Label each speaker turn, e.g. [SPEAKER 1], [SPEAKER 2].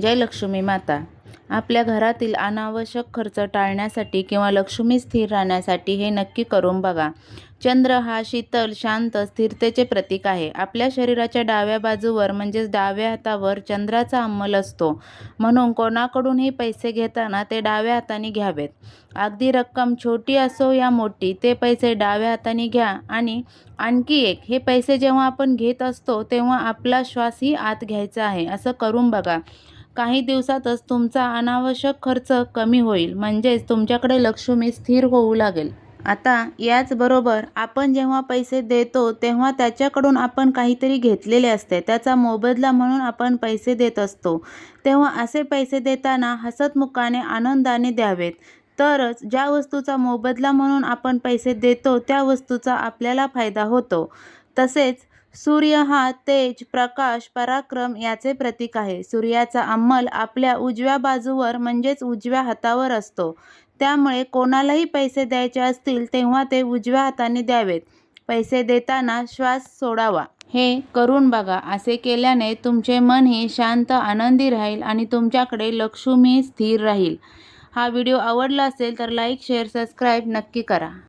[SPEAKER 1] जय लक्ष्मी माता. आपल्या घरातील अनावश्यक खर्च टाळण्यासाठी किंवा लक्ष्मी स्थिर राहण्यासाठी हे नक्की करून बघा. चंद्र हा शीतल शांत स्थिरतेचे प्रतीक आहे. आपल्या शरीराच्या डाव्या बाजूवर म्हणजेच डाव्या हातावर चंद्राचा अंमल असतो. म्हणून कोणाकडूनही पैसे घेताना ते डाव्या हाताने घ्यावेत. अगदी रक्कम छोटी असो या मोठी ते पैसे डाव्या हाताने घ्या आणि आणखी एक हे पैसे जेव्हा आपण घेत असतो तेव्हा आपला श्वासही आत घ्यायचा आहे. असं करून बघा. काही दिवसातच तुमचा अनावश्यक खर्च कमी होईल. म्हणजेच तुमच्याकडे लक्ष्मी स्थिर होऊ लागेल. आता याचबरोबर आपण जेव्हा पैसे देतो तेव्हा त्याच्याकडून आपण काहीतरी घेतलेले असते. त्याचा मोबदला म्हणून आपण पैसे देत असतो. तेव्हा असे पैसे देताना हसतमुखाने आनंदाने द्यावेत. तरच ज्या वस्तूचा मोबदला म्हणून आपण पैसे देतो त्या वस्तूचा आपल्याला फायदा होतो. तसेच सूर्य हा तेज प्रकाश पराक्रम याचे प्रतीक आहे. सूर्याचा अंमल आपल्या उजव्या बाजूवर म्हणजेच उजव्या हातावर असतो. त्यामुळे कोणालाही पैसे द्यायचे असतील तेव्हा ते उजव्या हाताने द्यावेत. पैसे देताना श्वास सोडावा. हे करून बघा. असे केल्याने तुमचे मनही शांत आनंदी राहील आणि तुमच्याकडे लक्ष्मी स्थिर राहील. हा व्हिडिओ आवडला असेल तर लाईक शेअर सबस्क्राईब नक्की करा.